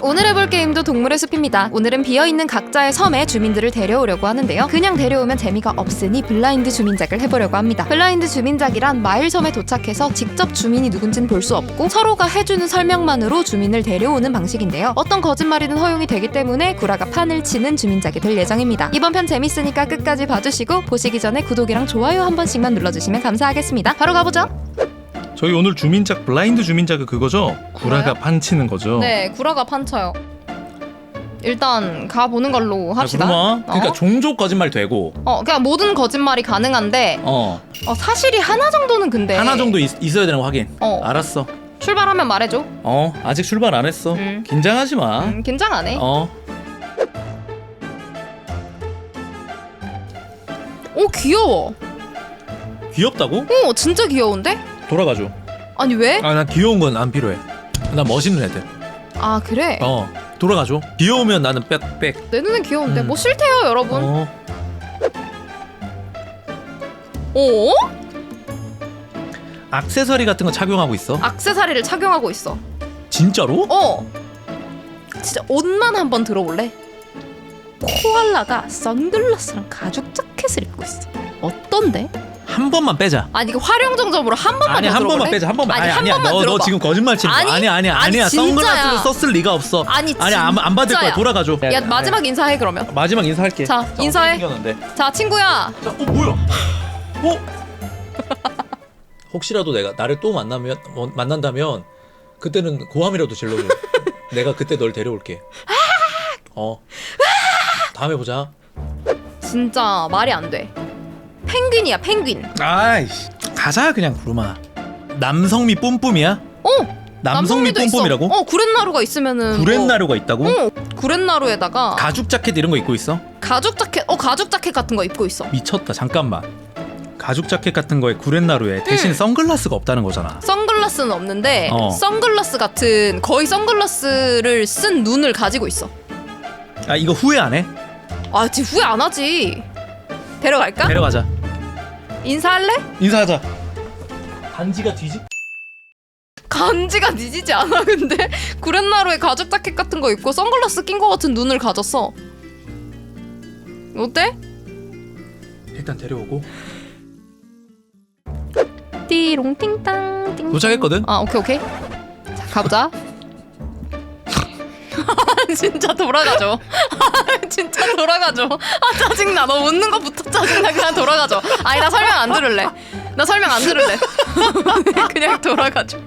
오늘 해볼 게임도 동물의 숲입니다. 오늘은 비어있는 각자의 섬에 주민들을 데려오려고 하는데요. 그냥 데려오면 재미가 없으니 블라인드 주민작을 해보려고 합니다. 블라인드 주민작이란 마을섬에 도착해서 직접 주민이 누군지는 볼수 없고 서로가 해주는 설명만으로 주민을 데려오는 방식인데요. 어떤 거짓말이든 허용이 되기 때문에 구라가 판을 치는 주민작이 될 예정입니다. 이번 편 재밌으니까 끝까지 봐주시고 보시기 전에 구독이랑 좋아요 한 번씩만 눌러주시면 감사하겠습니다. 바로 가보죠. 저희 오늘 주민작 블라인드 주민작은 그거죠? 구라가? 판치는 거죠. 네, 구라가 판쳐요. 일단 가 보는 걸로 합시다. 그러면 그러니까 어? 종족 거짓말 되고 어, 그냥 모든 거짓말이 가능한데 어 어, 사실이 하나 정도는 근데 하나 정도 있, 어야 되는 거 확인. 네. 어. 알았어. 출발하면 말해줘. 어 아직 출발 안 했어. 음. 긴장하지 마. 음, 긴장 안 해. 어 오 귀여워. 귀엽다고? 오 진짜 귀여운데? 돌아가줘. 아니 왜? 아, 난 귀여운 건 안 필요해. 나 멋있는 애들. 아 그래? 어, 돌아가줘. 귀여우면 나는 빽, 빽. 내 눈엔 귀여운데 음. 뭐 싫대요 여러분. 어, 오? 액세서리 같은 거 착용하고 있어. 악세사리를 착용하고 있어. 진짜로? 어. 진짜 옷만 한번 들어볼래? 코알라가 선글라스랑 가죽 자켓을 입고 있어. 어떤데? 한 번만 빼자. 아니 이거 활용정점으로 한 번만 아니 더 한 들어볼래? 번만 빼자. 한 번만. 아니, 아니, 한 아니야. 번만 너, 너 들어봐. 지금 거짓말 치는 거야. 아니, 아니야, 아니야, 아니, 아니야. 진짜야. 선글라스를 썼을 리가 없어. 아니 아니 안, 안 받을 거야. 진짜야. 돌아가 줘. 야 마지막 인사해 그러면. 마지막 인사할게. 자, 인사해. 생겼는데. 자 친구야. 자, 어 뭐야? 어? 혹시라도 내가 나를 또 만나면 어, 만난다면 그때는 고함이라도 질러줘. 내가 그때 널 데려올게. 어. 다음에 보자. 진짜 말이 안 돼. 펭귄이야 펭귄. 아이씨. 가자 그냥 구름아. 남성미 뿜뿜이야? 어. 남성미 남성미도 있어. 뿜뿜이라고? 어 구렛나루가 있으면은. 구렛나루가 있다고? 뭐, 어 구렛나루에다가 가죽 자켓 이런 거 입고 있어? 가죽 자켓. 어 가죽 자켓 같은 거 입고 있어. 미쳤다 잠깐만 가죽 자켓 같은 거에 구렛나루에 대신 응. 선글라스가 없다는 거잖아 선글라스는 없는데 어. 선글라스 같은 거의 선글라스를 쓴 눈을 가지고 있어. 아 이거 후회 안 해? 아 지금 후회 안 하지. 데려갈까? 데려가자 인사할래? 인사하자 간지가 뒤집 간지가 뒤지지 않아 근데 구렛나루에 가죽 자켓 같은 거 입고 선글라스 낀 거 같은 눈을 가졌어. 어때? 일단 데려오고 띠롱 띵땅 띵. 도착했거든? 아 오케이 오케이. 자 가보자. 진짜 돌아가죠. 진짜 돌아가죠. 아 짜증나. 너 웃는 거부터 짜증나. 그냥 돌아가죠. 아니 나 설명 안 들을래. 나 설명 안 들을래. 그냥 돌아가죠.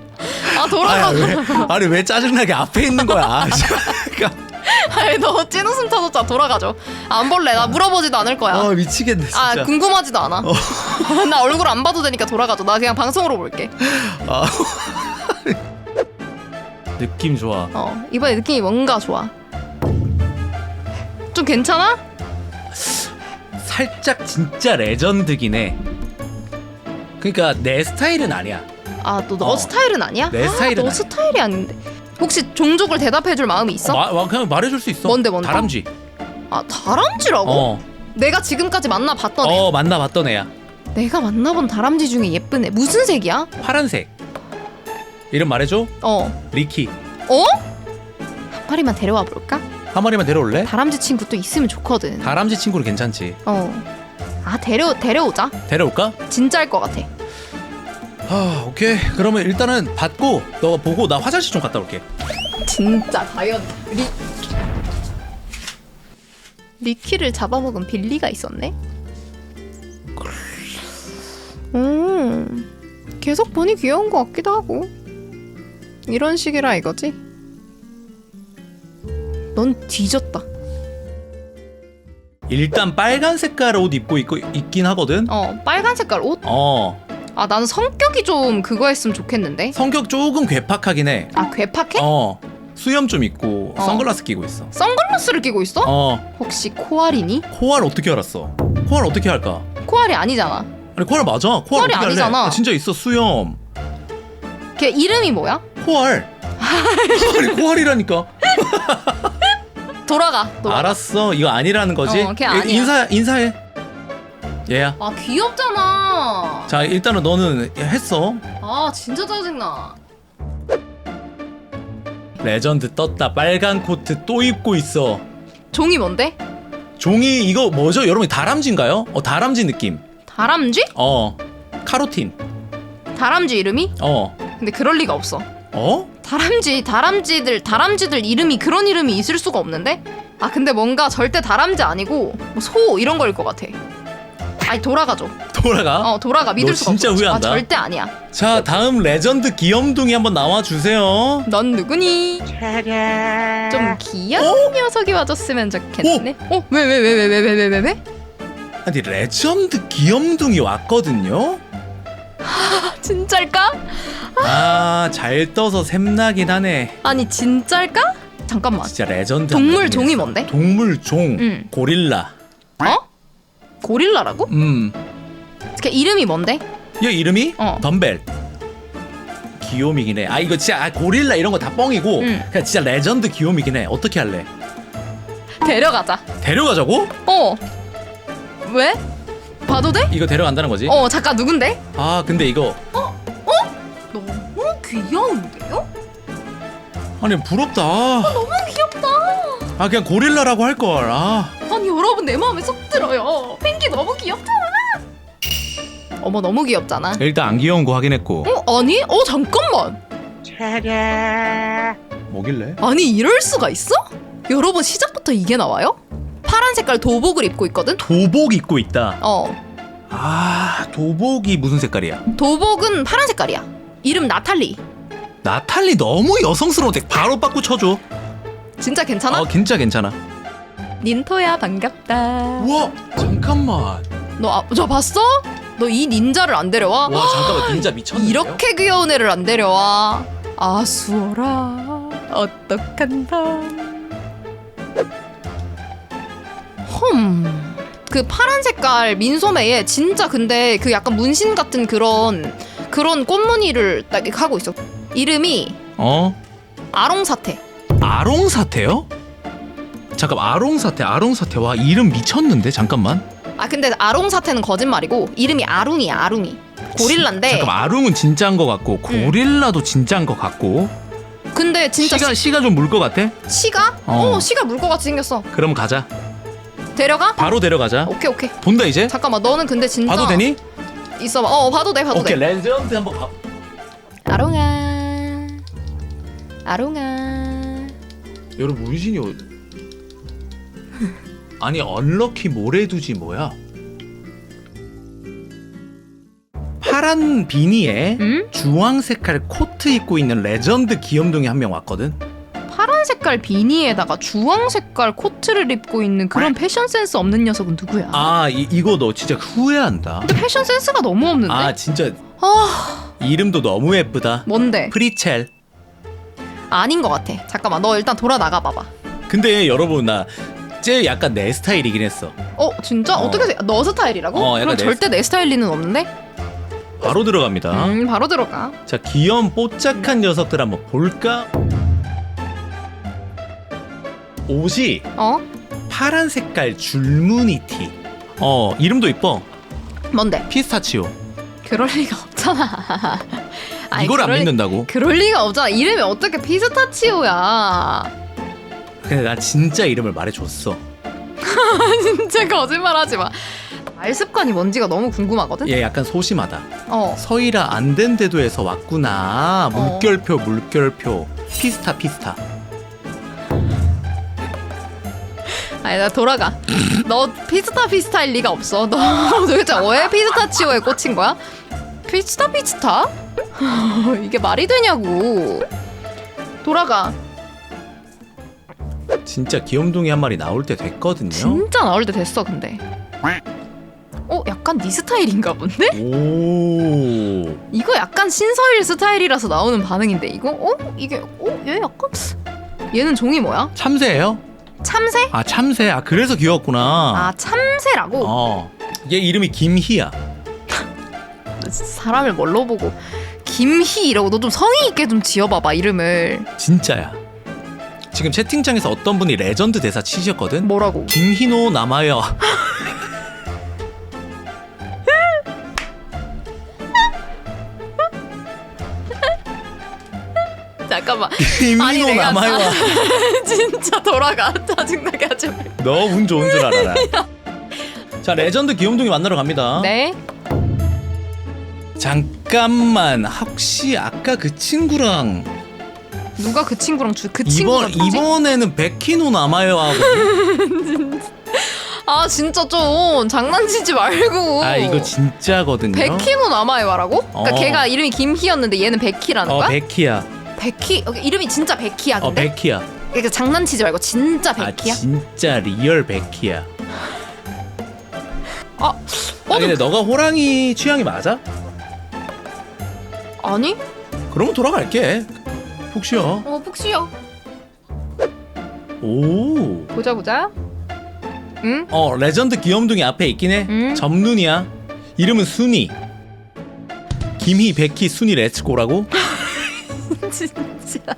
아 돌아가죠. 왜, 아니 왜 짜증나게 앞에 있는 거야 아, 그러니까. 아니 너 찐웃음 터졌잖아. 돌아가죠. 안 볼래. 나 물어보지도 않을 거야. 아 미치겠네 진짜 아 궁금하지도 않아. 나 얼굴 안 봐도 되니까 돌아가죠. 나 그냥 방송으로 볼게. 아. 느낌 좋아 어 이번에 느낌이 뭔가 좋아. 좀 괜찮아? 살짝 진짜 레전드긴 해 그러니까 내 스타일은 아니야 아 또 너 어. 스타일은 아니야? 내 아, 스타일은 너 아니야. 스타일이 아닌데. 혹시 종족을 대답해줄 마음이 있어? 마, 마- 그냥 말해줄 수 있어 뭔데, 뭔데? 다람쥐 아 다람쥐라고? 어, 내가 지금까지 만나봤던 애. 어 만나봤던 애야 내가 만나본 다람쥐 중에 예쁜 애. 무슨 색이야? 파란색 이름 말해줘 어. 리키 어? 한 마리만 데려와 볼까? 한 마리만 데려올래? 다람쥐 친구 또 있으면 좋거든. 다람쥐 친구로 괜찮지 어. 아 데려 데려오자. 데려올까? 진짜일 것 같아. 아 오케이 그러면 일단은 받고 너 보고 나 화장실 좀 갔다 올게 진짜 과연 리 리키를 잡아먹은 빌리가 있었네. 음, 계속 보니 귀여운 것 같기도 하고. 이런 식이라 이거지? 넌 뒤졌다. 일단 빨간 색깔 옷 입고 있고 있긴 하거든 어, 빨간 색깔 옷? 어 아, 나는 성격이 좀 그거 했으면 좋겠는데. 성격 조금 괴팍하긴 해 아, 괴팍해? 어 수염 좀 있고 어. 선글라스 끼고 있어 선글라스를 끼고 있어? 어 혹시 코알이니? 코알 어떻게 알았어 코알 어떻게 할까 코알이 아니잖아. 아니 코알 맞아 코알 코알이 어떻게 아니잖아. 아, 진짜 있어 수염 걔 이름이 뭐야? 코알 아니 코알이라니까 돌아가. 돌아가. 알았어 이거 아니라는 거지 어, 걔 아니야. 인사 인사해 얘야 아 귀엽잖아. 자 일단은 너는 했어 아 진짜 짜증나. 레전드 떴다. 빨간 코트 또 입고 있어. 종이 뭔데? 종이 이거 뭐죠? 여러분 다람쥐인가요? 어 다람쥐 느낌. 다람쥐? 어 카로틴. 다람쥐 이름이? 어 근데 그럴 리가 없어. 어? 다람쥐, 다람쥐들, 다람쥐들 이름이 그런 이름이 있을 수가 없는데? 아 근데 뭔가 절대 다람쥐 아니고 뭐 소 이런 거일 것 같아. 아니 돌아가죠. 돌아가. 어 돌아가 믿을 너 수가 진짜 없어. 후회한다. 아 절대 아니야. 자 다음 레전드 귀염둥이 한번 나와 주세요. 넌 누구니? 좀 귀여운 녀석이 와줬으면 좋겠네. 어? 왜 왜 왜 왜 왜 왜 왜 왜 왜? 아니 레전드 귀염둥이 왔거든요. 아, 진짜일까? 아 잘 떠서 샘나긴 하네. 아니 진짜일까? 잠깐만. 진짜 레전드. 동물 종이. 뭔데? 동물 종. 응. 고릴라. 어? 고릴라라고? 음. 그 이름이 뭔데? 얘 이름이 어. 덤벨. 귀요미긴 해. 아 이거 진짜 아, 고릴라 이런 거 다 뻥이고 응. 그냥 진짜 레전드 귀요미긴 해. 어떻게 할래? 데려가자. 데려가자고? 어. 왜? 봐도 돼? 이거 데려간다는 거지? 어 잠깐 누군데? 아 근데 이거 너무 귀여운데요? 아니 부럽다. 너무 귀엽다. 아 그냥 고릴라라고 할 걸. 아. 아니 여러분 내 마음에 쏙 들어요. 펭귄 너무 귀엽잖아. 어머 너무 귀엽잖아. 일단 안 귀여운 거 확인했고. 어 아니? 어 잠깐만. 뭐길래? 아니 이럴 수가 있어? 여러분 시작부터 이게 나와요? 파란 색깔 도복을 입고 있거든. 도복 입고 있다. 어 아 도복이 무슨 색깔이야? 도복은 파란 색깔이야. 이름 나탈리. 나탈리 너무 여성스러운데 바로 빠꾸 쳐줘. 진짜 괜찮아? 어 진짜 괜찮아. 닌토야 반갑다. 우와 잠깐만. 너 저 봤어? 너 이 닌자를 안 데려와? 와 잠깐만 닌자 미쳤는데요? 이렇게 귀여운 애를 안 데려와. 아수어라 어떡한다. 흠. 그 파란 색깔 민소매에 진짜 근데 그 약간 문신 같은 그런 그런 꽃무늬를 딱 이렇게 하고 있어. 이름이 어? 아롱사태. 아롱 사태요? 잠깐 아롱 사태 아롱 사태 와 이름 미쳤는데 잠깐만. 아 근데 아롱사태는 거짓말이고 이름이 아룽이야 아룽이. 고릴라인데. 잠깐 아롱은 진짜인 것 같고 고릴라도 진짜인 것 같고. 근데 진짜 시가 시가 좀 물 것 같아? 시가? 어. 어, 시가 물 것 같이 생겼어. 그럼 가자. 데려가? 바로 데려가자. 오케이 오케이. 본다 이제? 잠깐만 너는 근데 진짜 봐도 되니? 있어봐. 어 봐도 돼 봐도 오케이 돼. 레전드 한번 봐. 아롱아. 아롱아. 여러분 문신이 어... 아니 언럭키 모래두지 뭐야? 파란 비니에 응? 주황 색깔 코트 입고 있는 레전드 귀염둥이 한 명 왔거든. 파란 색깔 비니에다가 주황 색깔 코트를 입고 있는 그런 패션 센스 없는 녀석은 누구야? 아 이, 이거 너 진짜 후회한다. 근데 패션 센스가 너무 없는데? 아 진짜 아, 이름도 너무 예쁘다. 뭔데? 프리첼. 아닌 것 같아. 잠깐만 너 일단 돌아 나가 봐봐. 근데 여러분 나 쟤 약간 내 스타일이긴 했어. 어 진짜 어. 어. 떻게 생? 너 스타일이라고? 어, 약간 그럼 내 절대 내 스타일 리는 없는데? 바로 들어갑니다. 음 바로 들어가. 자 귀여운 뽀짝한 녀석들 한번 볼까? 옷이 어? 파란 색깔 줄무늬 티. 어 이름도 이뻐. 뭔데? 피스타치오. 그럴 리가 없잖아. 아니, 이걸 안 그럴 리- 믿는다고? 그럴 리가 없잖아. 이름이 어떻게 피스타치오야? 근데 나 진짜 이름을 말해줬어. 진짜 거짓말하지 마. 말 습관이 뭔지가 너무 궁금하거든. 얘 약간 소심하다. 어. 서희라 안된 데도에서 왔구나. 어. 물결표 물결표. 피스타 피스타. 아니 나 돌아가. 너 피스타 피스타일 리가 없어. 너 도대체 왜 피스타치오에 꽂힌 거야? 피스타 피스타? 이게 말이 되냐고. 돌아가. 진짜 귀염둥이 한 마리 나올 때 됐거든요. 진짜 나올 때 됐어 근데. 어 약간 네 스타일인가 본데? 오. 이거 약간 신서일 스타일이라서 나오는 반응인데 이거? 어? 이게 어? 얘 약간 얘는 종이 뭐야? 참새예요? 참새? 아 참새. 아 그래서 귀엽구나. 아 참새라고? 어. 얘 이름이 김희야. 사람을 뭘로 보고 김희 이라고 너 좀 성의 있게 좀 지어봐봐 이름을 진짜야. 지금 채팅창에서 어떤 분이 레전드 대사 치셨거든. 뭐라고? 김희노 남아요. 잠깐 잠깐만. 아니, 내가 남아요. 진짜 돌아가. 짜증나게 하지 말고. 너 운 좋은 줄 알아라. 자 레전드 귀염둥이 만나러 갑니다. 네. 잠깐만 혹시 아까 그 친구랑 누가 그 친구랑 주그 이번 친구가 누구지? 이번에는 백희노 남아요 하고 아 진짜 좀 장난치지 말고. 아 이거 진짜거든요. 백희노 남아요라고? 그러니까 어. 걔가 이름이 김희였는데 얘는 백희라는 어 거야? 백희야. 백희 어, 이름이 진짜 백희야 어 근데? 백희야. 그러니까 장난치지 말고 진짜 아 백희야? 진짜 리얼 백희야. 아, 아 어, 근데 너가 호랑이 취향이 맞아? 아니? 그러면 돌아갈게. 푹 쉬어. 어 푹 쉬어 오. 보자 보자 응? 어 레전드 귀염둥이 앞에 있긴 해. 음. 점눈이야. 이름은 순이. 김희, 백희, 순이 렛츠고라고? 진짜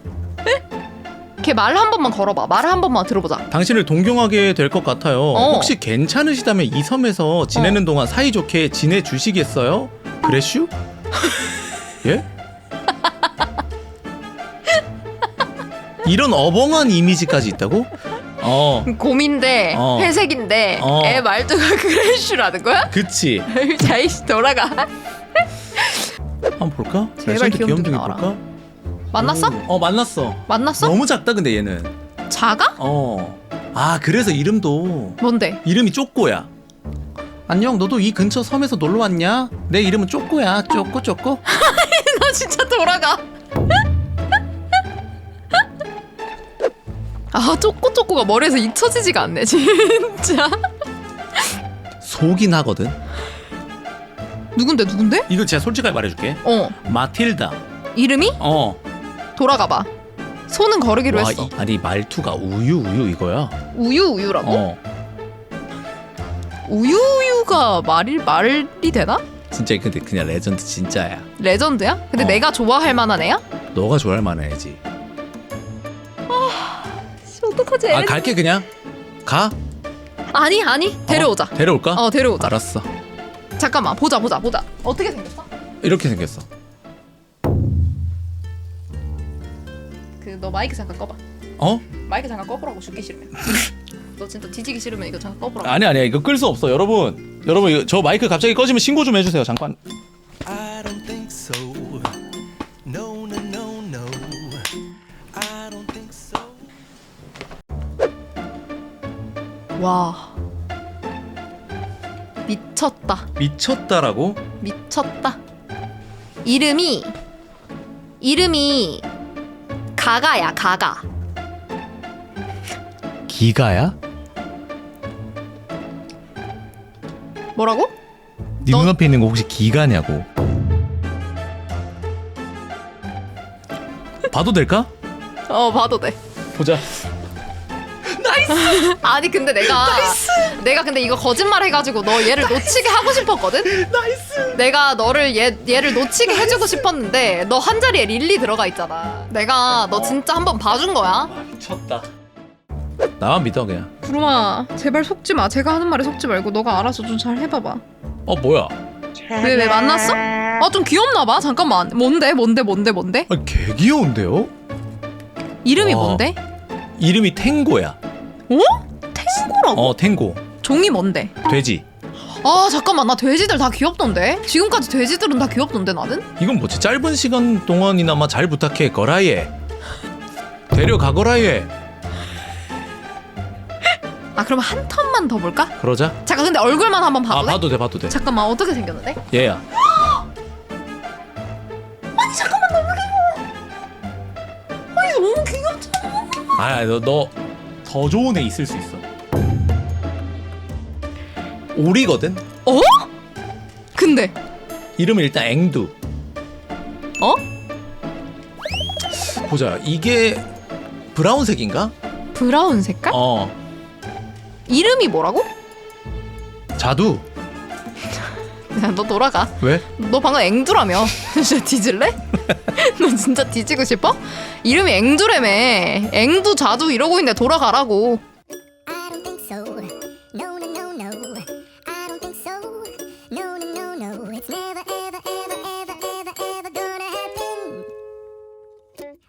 걔 말 한 번만 걸어봐 말 한 번만 들어보자 당신을 동경하게 될 것 같아요. 어. 혹시 괜찮으시다면 이 섬에서 지내는 동안 사이좋게 지내 주시겠어요? 그래슈? 예? 이런 어벙한 이미지까지 있다고? 어, 곰인데 어. 회색인데 어. 애 말투가 그레슈라는 거야? 그치. 자이씨 돌아가 한번 볼까? 제발 레전드 귀염둥이 귀염둥이 나와라. 볼까? 만났어? 오, 어, 만났어. 만났어? 너무 작다 근데 얘는. 작아? 어. 아 그래서 이름도 뭔데? 이름이 쪼꼬야. 안녕, 너도 이 근처 섬에서 놀러 왔냐? 내 이름은 쪼꼬야. 쪼꼬 쪼꼬. 나 진짜 돌아가 아 쪼꼬쪼꼬가 머리에서 잊혀지지가 않네 진짜 속긴 하거든. 누군데 누군데? 이거 제가 솔직하게 말해줄게. 어 마틸다. 이름이? 어. 돌아가 봐 손은 거르기로 와, 했어 이, 아니 말투가 우유 우유 이거야. 우유 우유라고? 어. 우유 우유가 말이 말이 되나? 진짜 근데 그냥 레전드 진짜야. 레전드야? 근데 어. 내가 좋아할 만한 애야? 너가 좋아할 만한 애지. 어떡하지? 아 갈게 그냥. 가. 아니 아니 데려오자. 어, 데려올까? 어 데려오자. 알았어. 잠깐만 보자 보자 보자. 어떻게 생겼어? 이렇게 생겼어. 그 너 마이크 잠깐 꺼봐. 어? 마이크 잠깐 꺼보라고 죽기 싫으면. 너 진짜 뒤지기 싫으면 이거 잠깐 꺼보라고. 아니 아니야 이거 끌 수 없어 여러분. 여러분 이거 저 마이크 갑자기 꺼지면 신고 좀 해주세요 잠깐. I don't think so. No, no, no, no. I don't think so. 와 미쳤다 미쳤다라고? 미쳤다. 이름이 이름이 가가야 가가. 기가야? 뭐라고? 네 너- 눈앞에 있는 거 혹시 기가냐고? 봐도 될까? 어 봐도 돼. 보자. 아니 근데 내가 내가 근데 이거 거짓말 해가지고 너 얘를 놓치게 하고 싶었거든. 나이스. 내가 너를 얘 얘를 놓치게 해주고 싶었는데 너 한 자리에 릴리 들어가 있잖아. 내가 너 진짜 한번 봐준 거야. 미쳤다. 나만 믿어 그냥. 구름아 제발 속지 마. 제가 하는 말에 속지 말고 너가 알아서 좀 잘 해봐봐. 어 뭐야? 왜 왜 만났어? 아 좀 귀엽나 봐. 잠깐만. 뭔데 뭔데 뭔데 뭔데? 아, 개 귀여운데요? 이름이 와. 뭔데? 이름이 탱고야. 어? 탱고라고? 어 탱고. 종이 뭔데? 돼지. 아 잠깐만 나 돼지들 다 귀엽던데? 지금까지 돼지들은 다 귀엽던데 나는? 이건 뭐지? 짧은 시간 동안이나마 잘 부탁해 거라예. 데려가거라예. 아 그럼 한 턴만 더 볼까? 그러자. 잠깐 근데 얼굴만 한번 아 봐도 돼? 봐도 돼 봐도 돼. 잠깐만 어떻게 생겼는데? 얘야. 아니 너무 귀엽잖아 아너너 더 좋은 애 있을 수 있어. 오리거든. 어? 근데 이름은 일단 앵두. 어? 보자. 이게 브라운색인가? 브라운 색깔? 어. 이름이 뭐라고? 자두. 야, 너 돌아가 왜? 너 방금 앵두라며 진짜 뒤질래? 너 진짜 뒤지고 싶어? 이름이 앵두래며. 앵두 자두 이러고 있는데 돌아가라고. I don't think so. No, no, no, no. I don't think so. No, no, no, no. It's never, ever, ever, ever, ever, ever gonna happen.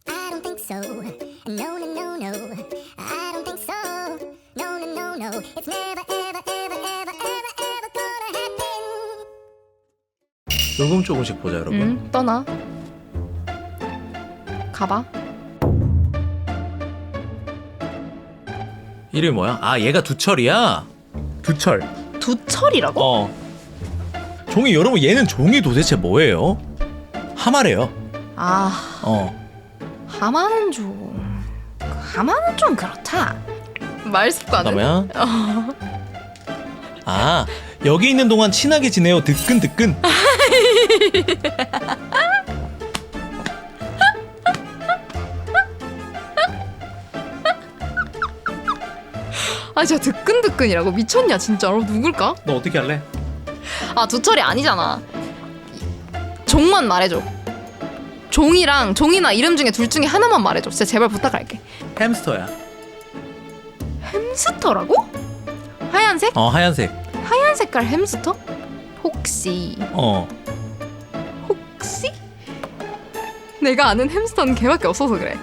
I don't think so. No, no, no, no. I don't think so. No, no, no, no. It's never, ever, ever, ever, ever, ever gonna happen. 녹음 조금씩 보자 여러분. 응, 떠나. 가봐 이름이 뭐야? 아 얘가 두철이야. 두철. 두철이라고? 어. 종이 여러분 얘는 종이 도대체 뭐예요? 하마래요. 아 어. 하마는 좀 하마는 좀 그렇다 말 습관은 그다음에 아 여기 있는 동안 친하게 지내요. 득근득근. 아 진짜 드끈드끈이라고 미쳤냐 진짜로 누굴까? 너 어떻게 할래? 아 두철이 아니잖아 종만 말해줘 종이랑 종이나 이름 중에 둘 중에 하나만 말해줘 진짜 제발 부탁할게 햄스터야. 햄스터라고? 하얀색? 어 하얀색. 하얀 색깔 햄스터? 혹시 어. 혹시? 내가 아는 햄스터는 걔밖에 없어서 그래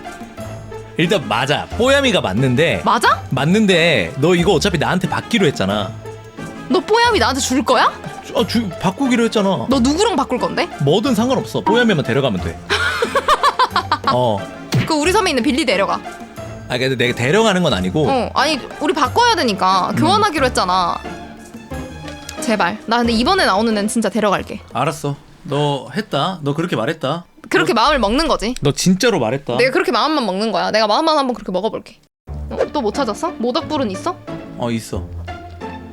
일단 맞아. 뽀야미가 맞는데 맞아? 맞는데 너 이거 어차피 나한테 받기로 했잖아. 너 뽀야미 나한테 줄 거야? 아, 주, 바꾸기로 했잖아. 너 누구랑 바꿀 건데? 뭐든 상관없어. 뽀야미만 데려가면 돼. 어. 그 우리 섬에 있는 빌리 데려가 아 근데 내가 데려가는 건 아니고 어 아니 우리 바꿔야 되니까 교환하기로 했잖아 제발 나 근데 이번에 나오는 애는 진짜 데려갈게 알았어. 너 했다. 너 그렇게 말했다. 그렇게 마음을 먹는 거지 너 진짜로 말했다. 내가 그렇게 마음만 먹는 거야 내가 마음만 한번 그렇게 먹어볼게 어, 또못 찾았어? 모닥불은 있어? 어 있어.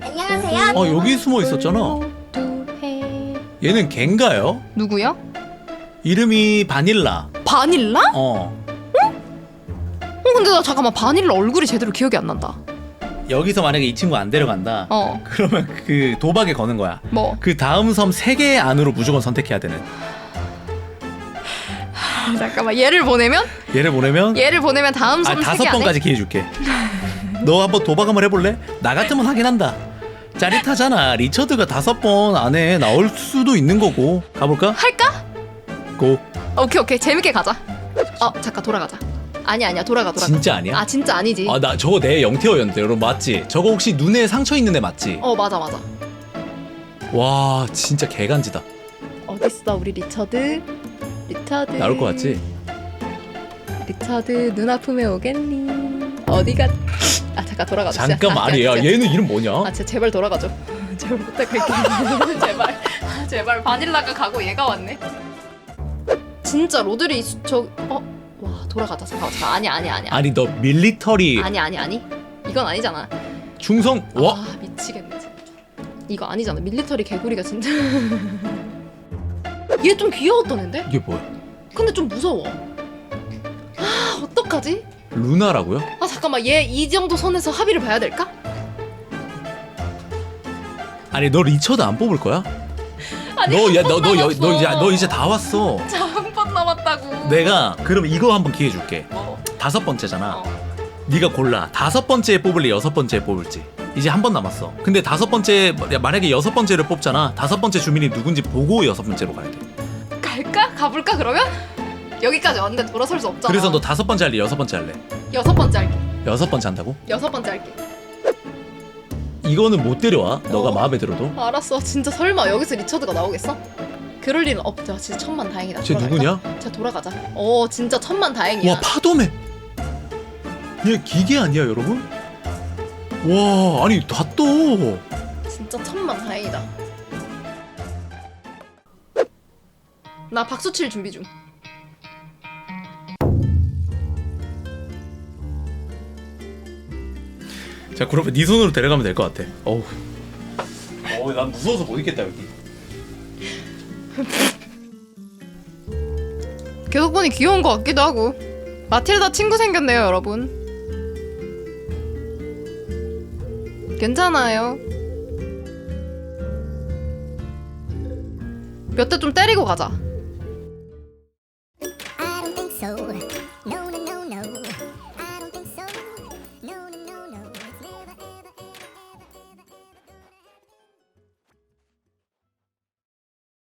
안녕하세요. 어 여기 숨어 있었잖아. 해 얘는 걘가요? 누구야? 이름이 바닐라. 바닐라? 어. 어 근데 나 잠깐만 바닐라 얼굴이 제대로 기억이 안 난다 여기서 만약에 이 친구 안 데려간다. 어 그러면 그 도박에 거는 거야. 뭐? 그 다음 섬 세 개 안으로 무조건 선택해야 되는. 잠깐만 얘를 보내면? 얘를 보내면 얘를 보내면 다음 아 섬 다섯 안에? 번까지 기회 줄게. 너 한번 도박 한번 해볼래? 나 같으면 하긴 한다. 짜릿하잖아. 리처드가 다섯 번 안에 나올 수도 있는 거고. 가볼까? 할까? 고. 오케이 오케이 재밌게 가자 어 잠깐 돌아가자 아니 아니야 돌아가 돌아가 진짜 아니야? 아 진짜 아니지 아 나 저거 내 영태어였는데 여러분 맞지? 저거 혹시 눈에 상처 있는 애 맞지? 어 맞아 맞아 와 진짜 개간지다. 어딨어 우리 리처드 리처드. 나올 것 같지? 리처드 눈 아프면 오겠니? 어디가 아 잠깐 돌아가자. 잠깐 말이야. 얘는 이름 뭐냐? 아 진짜 제발 돌아가줘 제발 부탁할게 제발. 아, 제발. 바닐라가 가고 얘가 왔네. 진짜 로드리 저어 와 돌아가자. 잠깐 잠깐 아니 아니 아니 아니 너 밀리터리. 아니 아니 아니. 이건 아니잖아. 중성? 와. 아 미치겠네 진짜. 이거 아니잖아. 밀리터리 개구리가 진짜 얘 좀 귀여웠던 앤데 이게 뭐야? 근데 좀 무서워 아 어떡하지 루나라고요? 아 잠깐만 얘 이 정도 선에서 합의를 봐야 될까 아니 너 리처드 안 뽑을 거야? 아니 너야한너번너너 이제. 너 이제 다 왔어. 한번 남았다고 내가 그럼 이거 한번 기회 줄게. 뭐 다섯 번째잖아. 어. 네가 골라. 다섯 번째에 뽑을래, 여섯 번째에 뽑을지. 이제 한 번 남았어. 근데 다섯 번째 야, 만약에 여섯 번째를 뽑잖아. 다섯 번째 주민이 누군지 보고 여섯 번째로 가야 돼. 갈까 가볼까 그러면 여기까지 왔는데 돌아설 수 없잖아 그래서 너 다섯 번째 할래, 여섯 번째 할래? 여섯 번째 할게 여섯 번째 한다고? 여섯 번째 할게 이거는 못 데려와. 너가 어. 마음에 들어도. 알았어 진짜 설마 여기서 리처드가 나오겠어 그럴 일은 없죠 진짜 천만 다행이다 쟤 돌아갈까? 누구냐? 자 돌아가자 어 진짜 천만 다행이야 와 파도맨. 얘 기계 아니야, 여러분? 와, 아니 다 떠. 진짜 천만 다행이다. 나 박수 칠 준비 중. 자, 그러면 네 손으로 데려가면 될 것 같아. 어우. 어우, 난 무서워서 못 있겠다 여기. 계속 보니 귀여운 것 같기도 하고. 마틸다 친구 생겼네요, 여러분. 괜찮아요. 몇 대 좀 때리고 가자.